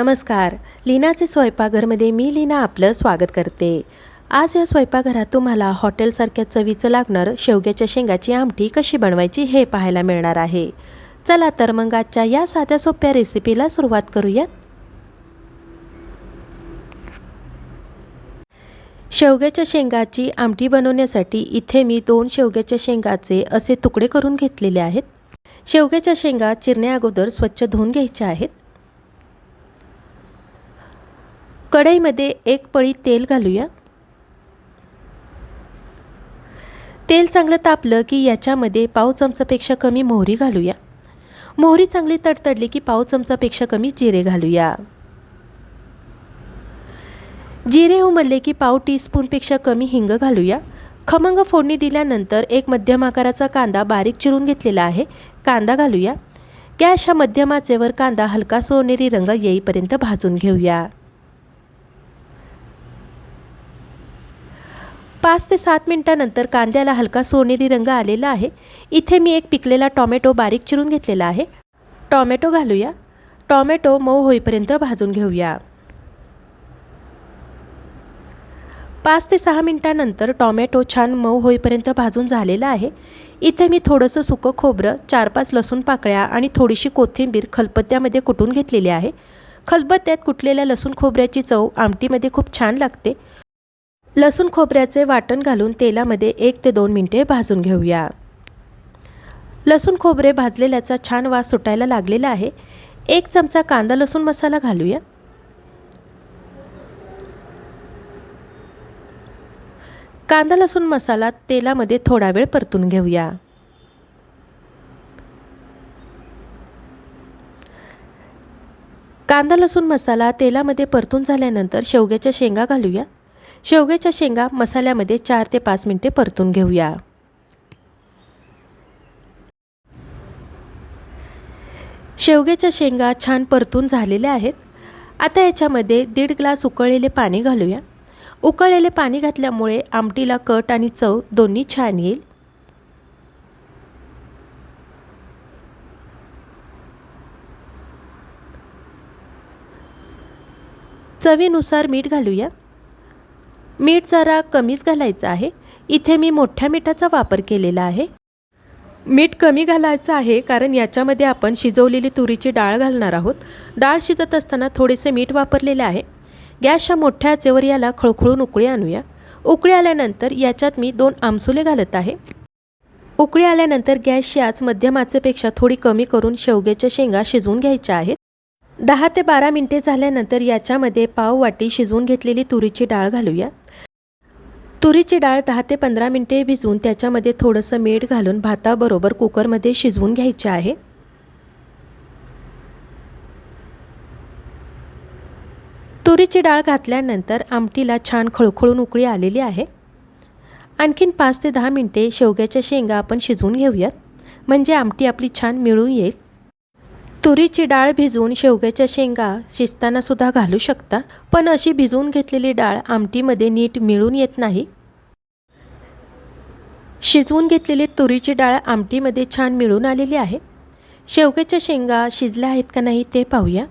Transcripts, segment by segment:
नमस्कार. लीनाचे स्वयंपाकघरमध्ये मी लीना आपलं स्वागत करते. आज या स्वयंपाकघरात तुम्हाला हॉटेलसारख्या चवीचं लागणार शेवग्याच्या शेंगाची आमटी कशी बनवायची हे पाहायला मिळणार आहे. चला तर मग आजच्या या साध्या सोप्या रेसिपीला सुरुवात करूयात. शेवग्याच्या शेंगाची आमटी बनवण्यासाठी इथे मी दोन शेवग्याच्या शेंगाचे असे तुकडे करून घेतलेले आहेत. शेवग्याच्या शेंगा चिरण्या अगोदर स्वच्छ धुवून घ्यायच्या आहेत. कढईमध्ये एक पळी तेल घालूया. तेल चांगलं तापलं की याच्यामध्ये पाव चमचापेक्षा कमी मोहरी घालूया. मोहरी चांगली तडतडली की पाव चमचापेक्षा कमी जिरे घालूया. जिरे उमलले की पाव टीस्पूनपेक्षा कमी हिंग घालूया. खमंग फोडणी दिल्यानंतर एक मध्यम आकाराचा कांदा बारीक चिरून घेतलेला आहे. कांदा घालूया. गॅसच्या मध्यम आचेवर कांदा हलका सोनेरी रंग येईपर्यंत भाजून घेऊया. पाच ते सात मिनटानंतर कांद्याला हलका सोनेरी रंग आलेला आहे. इथे मी एक पिकलेला टॉमॅटो बारीक चिरून घेतलेला आहे. टॉमॅटो घालूया. टॉमॅटो मऊ होईपर्यंत भाजून घेऊया. पाच ते सहा मिनटानंतर टॉमॅटो छान मऊ होईपर्यंत भाजून झालेला आहे. इथे मी थोडंसं सुकं खोबरं चार पाच लसूण पाकळ्या आणि थोडीशी कोथिंबीर खलबत्त्यामध्ये कुटून घेतलेली आहे. खलबत्त्यात कुटलेल्या लसूण खोबऱ्याची चव आमटीमध्ये खूप छान लागते. लसूण खोबऱ्याचे वाटण घालून तेलामध्ये एक ते दोन मिनटे भाजून घेऊया. लसूण खोबरे भाजलेल्याचा छान वास सुटायला लागलेला आहे. एक चमचा कांदा लसूण मसाला घालूया. कांदा लसूण मसाला तेलामध्ये थोडा वेळ परतून घेऊया. कांदा लसूण मसाला तेलामध्ये परतून झाल्यानंतर शेवग्याच्या शेंगा घालूया. शेवग्याच्या शेंगा मसाल्यामध्ये चार ते पाच मिनटे परतून घेऊया. शेवग्याच्या शेंगा छान परतून झालेल्या आहेत. आता याच्यामध्ये दीड ग्लास उकळलेले पाणी घालूया. उकळलेले पाणी घातल्यामुळे आमटीला कट आणि चव दोन्ही छान येईल. चवीनुसार मीठ घालूया. मीठ जरा कमीच घालायचं आहे. इथे मी मोठ्या मिठाचा वापर केलेला आहे. मीठ कमी घालायचं आहे कारण याच्यामध्ये आपण शिजवलेली तुरीची डाळ घालणार आहोत. डाळ शिजत असताना थोडेसे मीठ वापरलेले आहे. गॅसच्या मोठ्या आचेवर याला खळखळून उकळी आणूया. उकळी आल्यानंतर याच्यात मी दोन आमसुले घालत आहे. उकळी आल्यानंतर गॅसची आच मध्यम आचेपेक्षा थोडी कमी करून शेवग्याच्या शेंगा शिजवून घ्यायच्या आहेत. दहा ते बारा मिनटे झाल्यानंतर याच्यामध्ये पाव वाटी शिजवून घेतलेली तुरीची डाळ घालूया. तुरीची डाळ दहा ते पंधरा मिनटे भिजवून त्याच्यामध्ये थोडंसं मीठ घालून भाताबरोबर कुकरमध्ये शिजवून घ्यायचे आहे. तुरीची डाळ घातल्यानंतर आमटीला छान खळखळून उकळी आलेली आहे. आणखीन पाच ते दहा मिनटे शेवग्याच्या शेंगा आपण शिजवून घेऊयात. म्हणजे आमटी आपली छान मिळून येईल. तुरीची डाळ भिजवून शेवग्याच्या शेंगा शिजताना सुद्धा घालू शकता पण अशी भिजवून घेतलेली डाळ आमटीमध्ये नीट मिळून येत नाही. शिजवून घेतलेली तुरीची डाळ आमटीमध्ये छान मिळून आलेली आहे. शेवग्याच्या शेंगा शिजल्या आहेत का नाही ते पाहूया.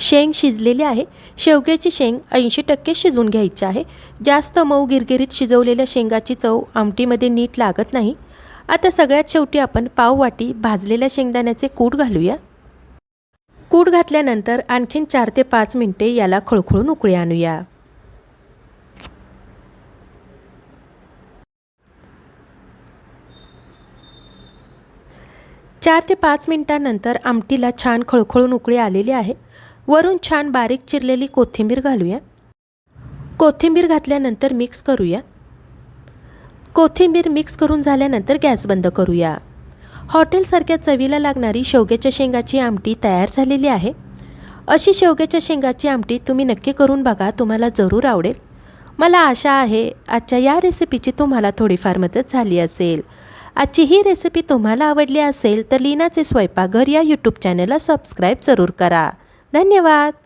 शेंग शिजलेली आहे. शेवग्याची शेंग ऐंशी टक्के शिजवून घ्यायची आहे. जास्त मऊ गिरगिरीत शिजवलेल्या शेंगाची चव आमटीमध्ये नीट लागत नाही. आता सगळ्यात शेवटी आपण पाववाटी भाजलेल्या शेंगदाण्याचे कूट घालूया. कूट घातल्यानंतर आणखीन चार ते पाच मिनटे याला खळखळून उकळी आणूया. चार ते पाच मिनटानंतर आमटीला छान खळखळून उकळी आलेली आहे. वरून छान बारीक चिरलेली कोथिंबीर घालूया. कोथिंबीर घातल्यानंतर मिक्स करूया. कोथिंबीर मिक्स करून झाल्यानंतर गॅस बंद करूया. हॉटेलसारख्या चवीला लागणारी शेवग्याच्या शेंगाची आमटी तयार झालेली आहे. अशी शेवग्याच्या शेंगाची आमटी तुम्ही नक्की करून बघा तुम्हाला जरूर आवडेल. मला आशा आहे आजच्या या रेसिपीची तुम्हाला थोडीफार मदत झाली असेल. आजची ही रेसिपी तुम्हाला आवडली असेल तर लीनाचे स्वयंपाकघर या यूट्यूब चॅनलला सबस्क्राईब जरूर करा. धन्यवाद.